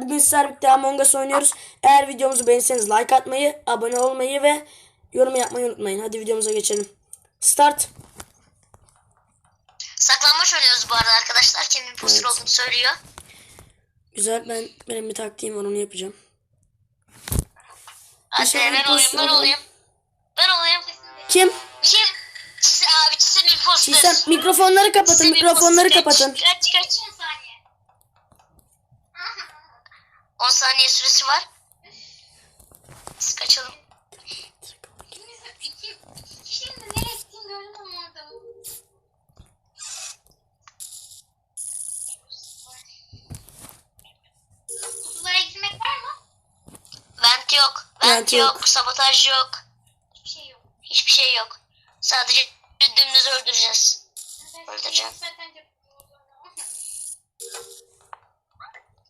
Bugün sizlerle birlikte Among Us oynuyoruz. Eğer videomuzu beğenseniz like atmayı, abone olmayı ve yorum yapmayı unutmayın. Hadi videomuza geçelim. Start. Saklanmaç oynuyoruz bu arada arkadaşlar. Kim imposter Evet. olduğunu söylüyor. Güzel ben benim bir taktiğim var onu yapacağım. Hadi şey ben olayım, ben olayım. Ben olayım. Kim? Kim? Çiz, abi çizim imposter. Çiğsem mikrofonları kapatın, Çizim mikrofonları kapatın. Kaç kaç. 10 saniye. 10 saniye süresi var. Biz kaçalım. Vent yok. Vent, Vent yok. yok. Sabotaj yok. Hiçbir şey yok. Hiçbir şey yok. Sadece dümdüz öldüreceğiz. Öldüreceğim. Zaten de-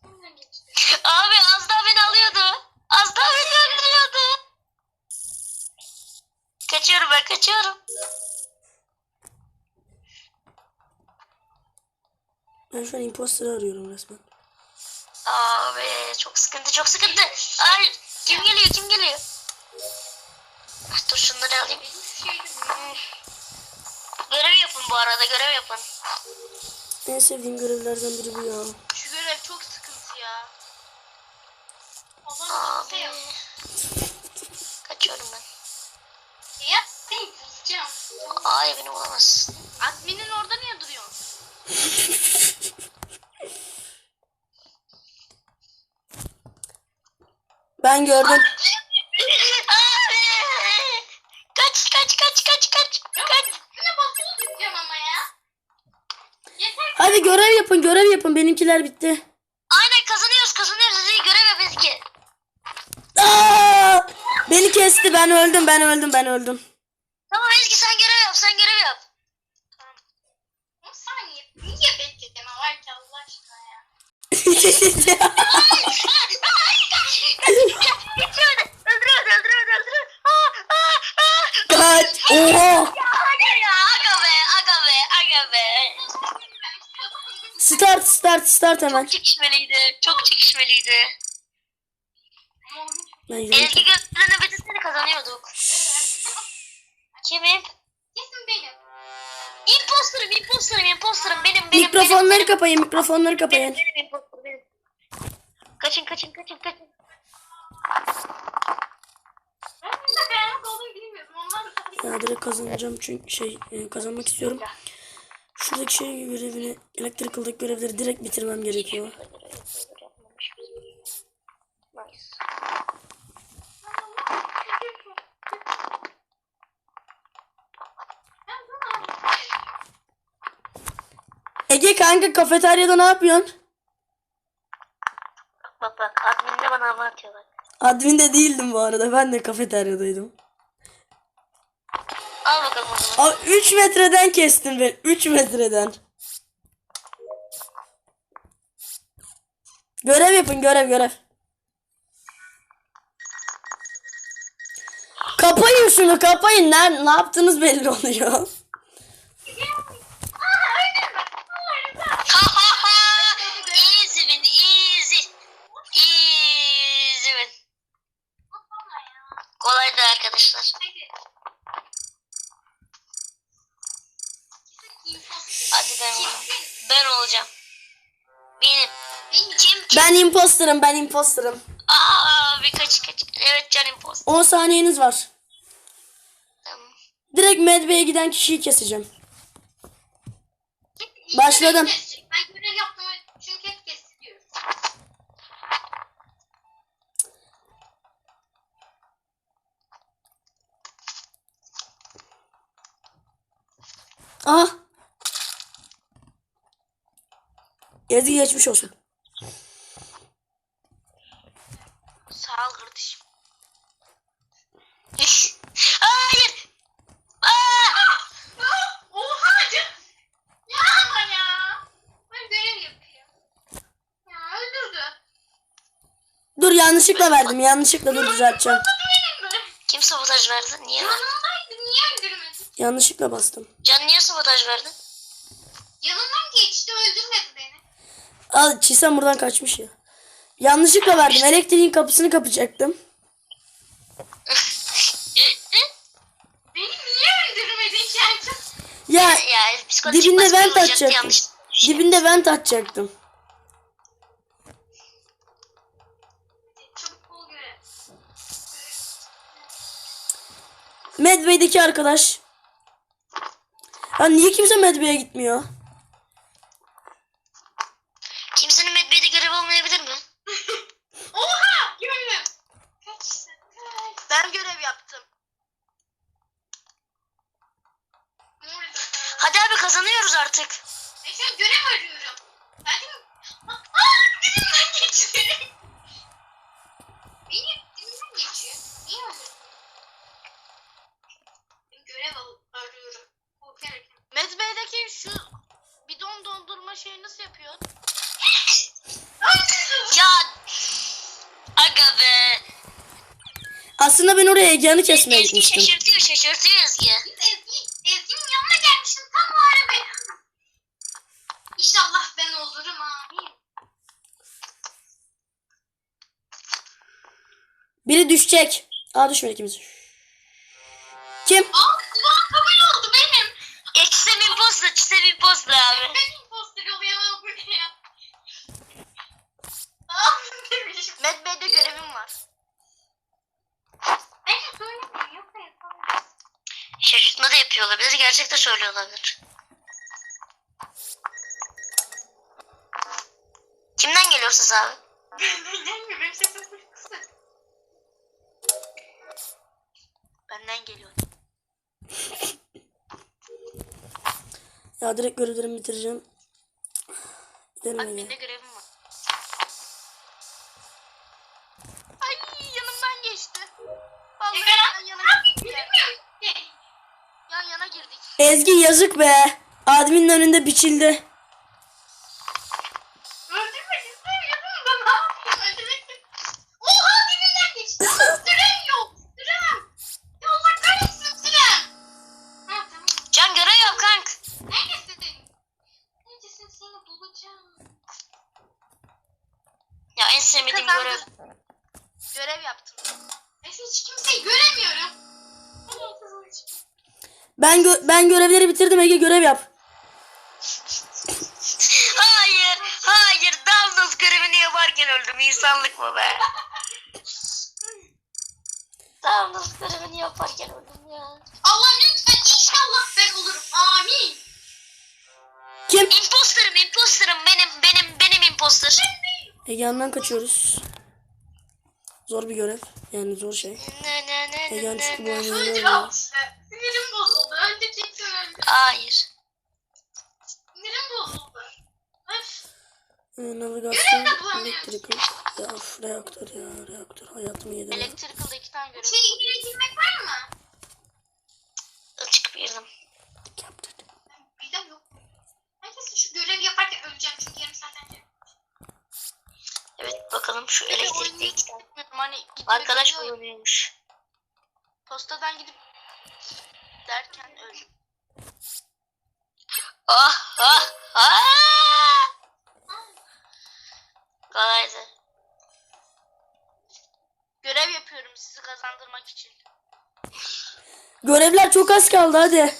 Nereden geçti? Abi az daha beni alıyordu. Az daha beni öldürüyordu. Kaçıyorum ben şu an imposter'ı arıyorum resmen. Abi çok sıkıntı çok sıkıntı. Ay kim geliyor kim geliyor? Ah, dur şunları alayım. Görev yapın bu arada görev yapın. En sevdiğim görevlerden biri bu ya. Ay beni bulamazsın. Admin'in orada niye duruyorsun? Ben gördüm. Kaç kaç kaç kaç kaç kaç. Ne basılı tutacağım ama ya. Yeter. Hadi görev yapın, görev yapın. Benimkiler bitti. Aynen kazanıyoruz kazanıyoruz. Hadi görev yap Ezgi. Aa! Beni kesti. Ben öldüm, ben öldüm, ben öldüm. Tamam Ezgi sen görev yap sen görev yap. 10 saniye. Niye bekledin var ki Allah aşkına ya. Geçiyordu. Öldürüyordu öldürüyordu öldürüyordu. Aa, aa, aa. Kaç. Oha. Aga ya aga be aga be aga be. Start, start, start hemen. Çok çekişmeliydi. Çok çekişmeliydi. Ben. Ezgi gözlerine bitirseydi kazanıyorduk. Kimim? Kesin benim. Imposterım, imposterım, imposterım. Benim, benim, Mikrofonları benim, kapayın, mikrofonları benim, kapayın. benim, imposter benim. Kaçın, kaçın, kaçın, kaçın. Ben direkt kazanacağım çünkü şey e, kazanmak istiyorum. Şuradaki şey görevini, elektrikaldaki görevleri direkt bitirmem gerekiyor. Ege kanka kafeteryada ne yapıyorsun? Bak bak, admin de bana hava atıyor bak. Admin'de değildim bu arada. Ben de kafeteryadaydım. Al bakalım o zaman. Abi 3 metreden kestin beni. 3 metreden. Görev yapın görev görev. Kapayın şunu kapayın. Ne, ne yaptığınız belli oluyor. Ha ha ha! Easy win, easy. Easy win. Kolaydı arkadaşlar. Hadi ben olayım. Ben olacağım. Benim. Kim kim? Ben imposterım ben imposterım. Aa bir kaç kaç. Evet can imposter. 10 saniyeniz var. Tamam. Direkt medbeye giden kişiyi keseceğim. Başladım. Ben görev yaptım çünkü hep kesiliyor. Ah. Ezgi geçmiş olsun. Sağ ol kardeşim. Hayır. Aa! Oha canım. Ya ama ya. Ben görev yapıyorum. Ya öldürdü. Dur yanlışlıkla verdim. Yanlışlıkla dur düzelteceğim. Kim sabotaj verdi? Niye verdi? Yanımdaydı. Niye öldürmedin? Yanlışlıkla bastım. Can niye sabotaj verdi? Yanımdan geçti öldürmedi beni. Al Çiğsem buradan kaçmış ya. Yanlışlıkla verdim. Elektriğin kapısını kapacaktım. Beni niye öldürmedin ki Erkan? Ya ya psikolojik dibinde baskı vent olacaktı, açacaktım. yanlış. Dibinde vent açacaktım. Çabuk bul göre. Medbay'deki arkadaş. Ya niye kimse Medbay'e gitmiyor? Kimsenin medbeyde görev olmayabilir mi? Oha! Gördüm. Kaçsın. Kaç. Ben görev yaptım. Orada. Hadi abi kazanıyoruz artık. E şu an görev arıyorum. Ben de... Aa! Dibimden geçti. Beni dibimden geçiyor. Niye öyle? Ben görev al- arıyorum. Korkarak. Medbay'deki şu bidon dondurma şeyi nasıl yapıyor? Ya aga be. Aslında ben oraya Egehan'ı kesmeye Ezgi gitmiştim. şaşırtıyor şaşırtıyor Ezgi. Ezgi, Ezgi'nin yanına gelmiştim tam o ara ben. İnşallah ben olurum amin. Biri düşecek. Aa düşmedi kimse. Kim? Aa kulağım kabul oldu benim. Eksem imposter, çisem imposter abi. Ben imposter oluyorum bu ne ya? Aa demişim. Medbay'de görevim var. Şaşırtma da yapıyor olabilir, gerçek de söylüyor olabilir. Kimden geliyor ses abi? Benim sesim Ya direkt görevlerimi bitireceğim. Gidelim Ege. Admin'de görevim var. Ay yanımdan geçti. Vallahi yan yana girdik. ya. Yan yana girdik. Ezgi yazık be. Adminin önünde biçildi. Öldürmek istemiyorum da ne yapayım öldürmek Oha dibimden geçti. Sürem yok. Sürem. Ya Allah kahretsin sürem. Ha tamam. Can görev yap kank. Neredesin? Neredesin seni bulacağım. Ya en sevmediğim görev. Kazandım. Görev yaptım. Ben hiç kimseyi göremiyorum. Nereye kızılcık? Ben gö- ben görevleri bitirdim Ege görev yap. Hayır, hayır. Download görevini yaparken öldüm. İnsanlık mı be? Download görevini yaparken öldüm ya. Allah lütfen inşallah ben olurum. Amin. Kim? Imposterım, imposterım. Benim, benim, benim imposter. Egehan'dan kaçıyoruz. Zor bir görev. Yani zor şey. Ne, ne, ne, Egehan ne, çünkü bu ne. oyunu Öldür oynuyor. al işte. Sinirim bozuldu. Öldüreceksin öldür. Hayır. Sinirim bozuldu. Öf. Ee, Navigasyon, elektrikal. Ya of, reaktör ya reaktör hayatımı yedi. ya. Electrical'da iki tane görev Şey ilgili girmek var mı? Açık bir yerim. Bir de yok. Herkesin şu görevi yaparken öleceğim çünkü yarım saat önce. Evet bakalım şu elektrikte iki tane. Hani gidip Arkadaş geliyor, kullanıyormuş. Postadan gidip derken öldüm. Ah ah. Kolaydı. Görev yapıyorum sizi kazandırmak için. Görevler çok az kaldı hadi.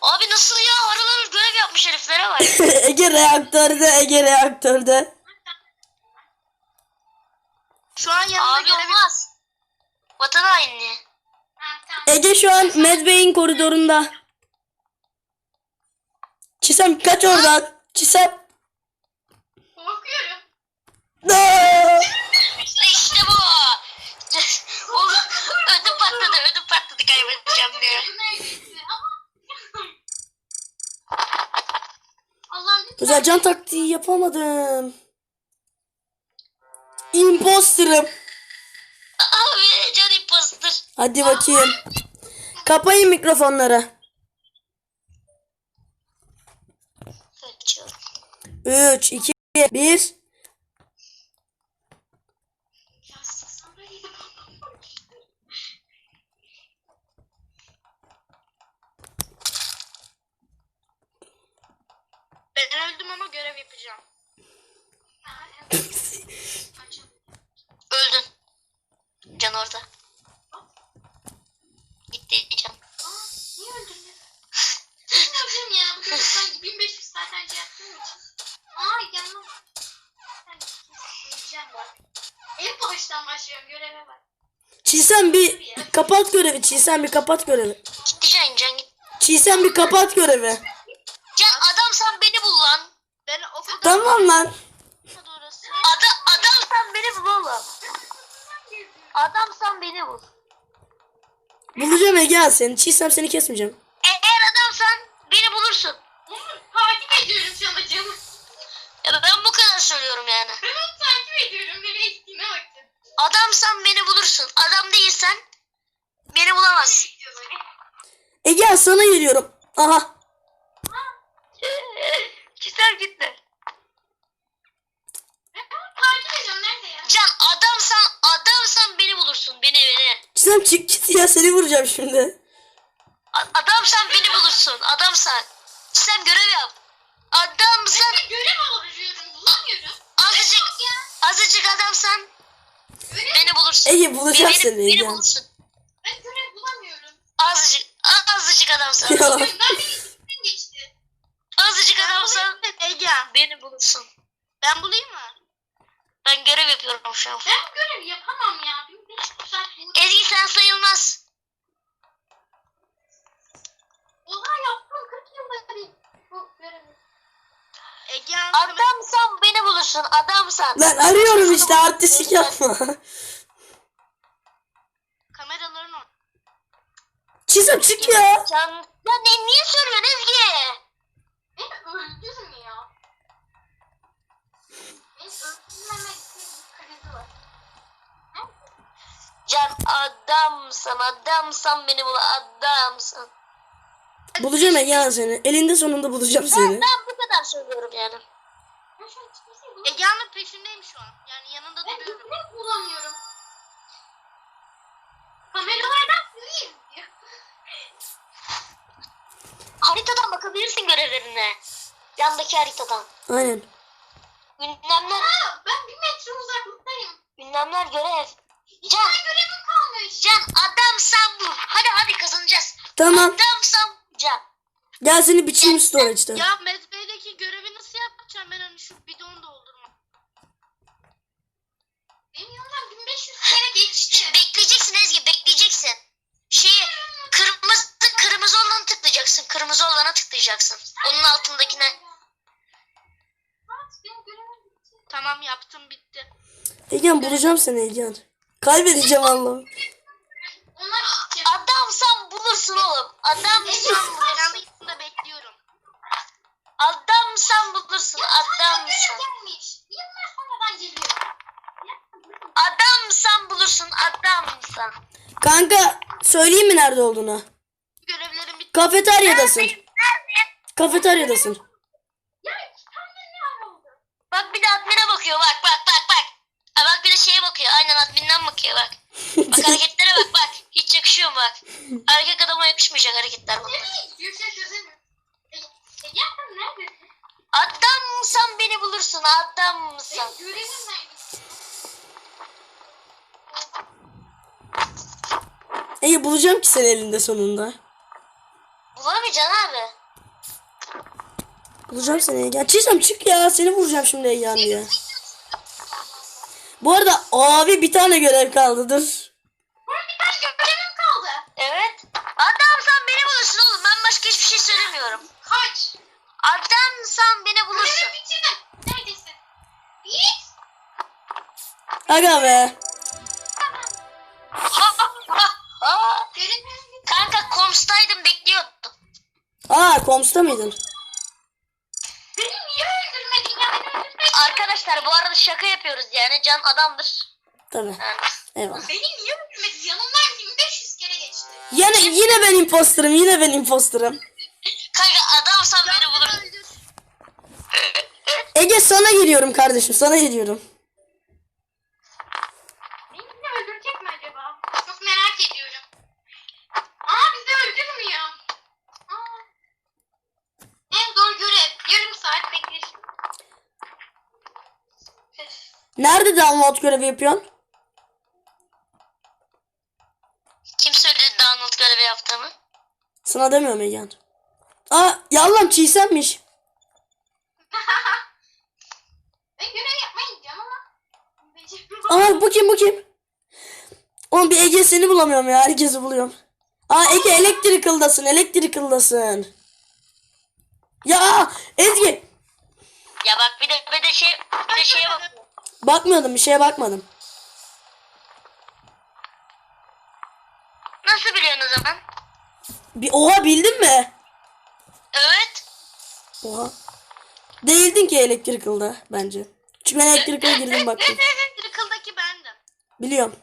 Abi nasıl ya? Aralar görev yapmış heriflere bak. Ege reaktörde Ege reaktörde. Şu an yanımda Abi görev olmaz. Vatan hainliği. Ege şu an Medbay'in koridorunda. Çisem kaç oradan. Çisem. Korkuyorum. Aa! İşte bu. Oğlum ödüm patladı ödüm patladı kaybedeceğim diye. Bu neredeyse ama... Allah'ım. Güzel can taktiği yapamadım. Imposter'ım. Abi can imposter. Hadi bakayım. Kapayın mikrofonları. 3, 2, 1. Ya sıksana beni. Ben öldüm ama görev yapacağım. Ya, baştan başlıyorum göreve bak. Çiğsem bir kapat görevi. Çiğsem bir kapat görevi. Gitti Can Can git. Çiğsem bir kapat görevi. Can adam sen beni bul lan. Ben okulda Tamam lan. orası. Ada, adam sen beni bul oğlum. Adam sen beni bul. Bulacağım Ege seni. Çiğsem seni kesmeyeceğim. Eğer adamsan beni bulursun. Takip ediyorum çalacağımı. Ya ben bu kadar söylüyorum yani. Ben onu takip ediyorum. Nereye gittiğine bakın. Adamsan beni bulursun. Adam değilsen beni bulamazsın. Ege sana geliyorum. Aha. Güzel gitti. Can adamsan adamsan beni bulursun. Beni beni. Çiğsem çık git ya seni vuracağım şimdi. A- adamsan beni bulursun. Adamsan. Sen görev yap. Adamsan Ben görev arıyorum. Bulamıyorum. azıcık azıcık adamsan bulursun. Ege bulacağım beni, seni beni Ege. bulursun. ben görev bulamıyorum. Azıcık azıcık adamsan. Ya. Beni azıcık adamsan Ege. beni bulursun. Ben bulayım mı? Ben görev yapıyorum şu an. Ben bu görevi yapamam ya. 1500 saat bu. Ezgi sen sayılmaz. Oha yaptım 40 yılda bir bu görevi. Ege. Adamsan beni bulursun. Adamsan. Lan arıyorum işte artistlik yapma. Kameraların orada. Çiğsem çık ya. Can... Ya ne, niye söylüyorsun Ezgi? Beni öldürmüyor. Beni öldürmemek için bir krizi var. Can adamsan adamsan beni bul adamsan. Bulacağım Ege seni. Elinde sonunda bulacağım Ben, seni. ben bu kadar söylüyorum yani. Ege'nin peşindeyim şu an. Yani yanında duruyorum. bulamıyorum. Kameralardan sizi izliyor. Haritadan bakabilirsin görevlerine. Yandaki haritadan. Aynen. Ünlemler, Aa, ben bir metre uzaklıktayım. ünlemler görev. Can. tane görevim kalmış. Can adamsan bu. Hadi hadi kazanacağız. Tamam. Adamsan Can. Gel seni biçeyim storage'da. Ya Medbay'deki görevi nasıl yapacağım ben hani şu bidonu doldurma. Benim yanımdan 1500 kere geçti. Bekleyeceksin Ezgi bekleyeceksin. Şeyi kırmızı kırmızı olanı tıklayacaksın. Kırmızı olana tıklayacaksın. Onun altındakine. Tamam yaptım bitti. Egen bulacağım seni Egen. Kaybedeceğim Allah'ım. Adamsan bulursun oğlum. Adamsan Ben bulursun. yanında bekliyorum. Adamsan bulursun. Adamsan. gelmiş. Yıllar sonradan geliyor. Adamsan bulursun. Adamsan. Kanka söyleyeyim mi nerede olduğunu? Kafeteryadasın. Kafeteryadasın. Ya iki tane ne oldu? Bak bir de admine bakıyor. Bak bak bak bak. Ha, bak bir de şeye bakıyor. Aynen adminden bakıyor bak. Bak hareketlere bak bak. Hiç yakışıyor mu bak. Erkek adama yakışmayacak hareketler bunlar. Sen neredesin? Adamsan beni bulursun. Görevim nerede? Ege bulacağım ki seni elinde sonunda. Bulamayacaksın abi. Bulacağım seni Ege. Çiğsem çık ya. Seni vuracağım şimdi Egen diye. Bu arada abi bir tane görev kaldı dur. Bana bir tane görevim kaldı. Evet. Adamsan beni bulursun oğlum. Ben başka hiçbir şey söylemiyorum. Kaç? Adamsan beni bulursun. Bitirdim. Neredesin? Git. Aga be. Ha, ha, ha. Görevim. Kanka komstaydım bekliyordum. Aa komsta mıydın? Beni niye öldürmedin ya? Arkadaşlar bu arada şaka yapıyoruz yani. Can adamdır. Tabii. Yani. Eyvallah. Beni niye öldürmedin? Yanımdan 1500 kere geçti. Yine, yine ben imposterım. Yine ben imposterım. Kanka adamsan beni bulursun. Öldür. Ege sana geliyorum kardeşim. Sana geliyorum. Beni yine öldürecek mi acaba? Çok merak ediyorum. Aa bizi öldürmüyor. Aa. En zor görev. Yarım saat bekleşim. Nerede download görevi yapıyorsun? Kim söyledi Donald görevi yaptığımı? Sana demiyorum Egen. Aa yallam çiğsenmiş. Ben görev ama. Bu kim bu kim? Oğlum bir Ege seni bulamıyorum ya. Herkesi buluyorum. Aa Ege elektrikaldasın. Elektrikaldasın. Ya Ezgi. Ya bak bir de bir de şey bir de şeye bakıyor. Bakmıyordum bir şeye bakmadım. Nasıl biliyorsun o zaman? Bir oha bildin mi? Evet. Oha. Değildin ki elektrikalda bence. Çünkü ben elektrikala girdim baktım. Trickle'daki bendim. Biliyorum.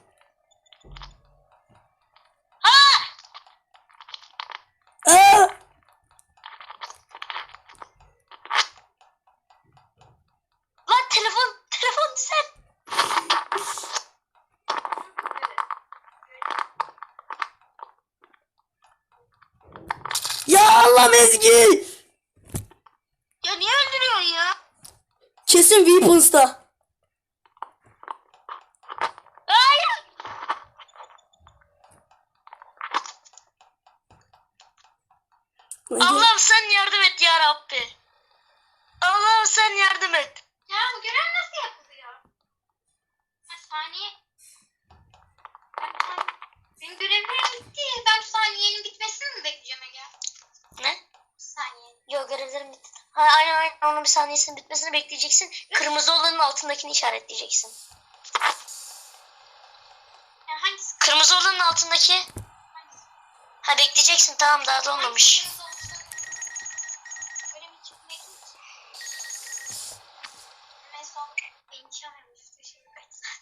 Ha! Aa! Lan telefon telefon sen. Ya Allah Ezgi. Ya niye öldürüyorsun ya? Kesin Weapons'ta. Hayır. Ege, Allah'ım sen yardım et ya Rabbi. Allah'ım sen yardım et. Ya bu görev nasıl yapılıyor? Ha, saniye. Ben, ben, benim görevlerim bitti. Ben şu saniyenin bitmesini mi bekleyeceğim Ege? Ne? Saniye. Yok görevlerim bitti. Ha, bir saniyesinin bitmesini bekleyeceksin. Kırmızı olanın altındakini işaretleyeceksin. Hangisi? Kırmızı olanın altındaki. Hangisi? Ha bekleyeceksin tamam daha da olmamış. Hangisi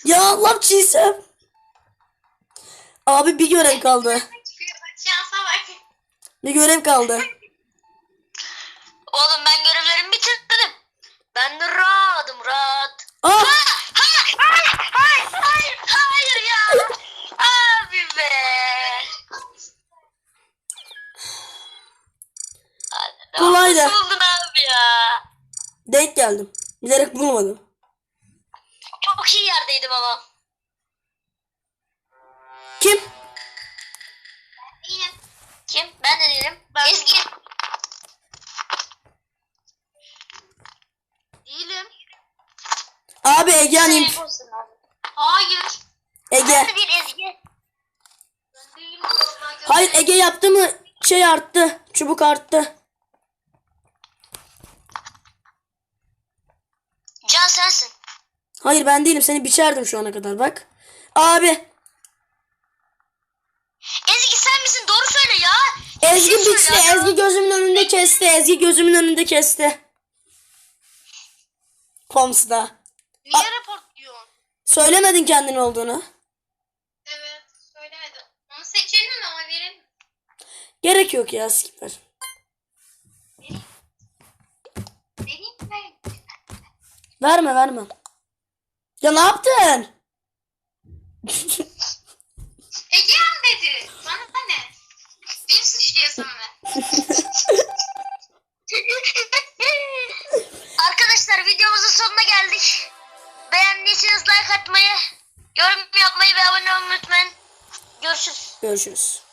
Ya Allah çiğsem. Abi bir görev kaldı. Bir görev kaldı. Oğlum ben görevlerimi bitirdim. Ben de rahatım rahat. Aa! Hayır hayır hayır hayır ya. Abi be. Kolaydı. Nasıl buldun abi ya? Denk geldim. Bilerek bulmadım. Çok iyi yerdeydim ama. Kim? Kim? Ben de değilim. Ben- Ezgi. Değilim. Abi Ege abi. Hayır. Ege. Ben de bir Ezgi. Ben değilim. Hayır Ege yaptı mı şey arttı. Çubuk arttı. Can sensin. Hayır ben değilim seni biçerdim şu ana kadar bak. Abi Ezgi sen misin? Doğru söyle ya. Ezgi şey biçti. Ezgi gözümün önünde kesti. Ezgi gözümün önünde kesti. Koms'da. Niye report diyorsun? Söylemedin kendin olduğunu. Evet. Söylemedim. Onu seçelim ama verelim. Gerek yok ya siktir. Vereyim? Verme verme. Ya ne yaptın? Egehan dedi. Bana ne? Beni suçluyorsun be. Arkadaşlar videomuzun sonuna geldik. Beğendiyseniz like atmayı, yorum yapmayı ve abone olmayı unutmayın. Görüşürüz. Görüşürüz.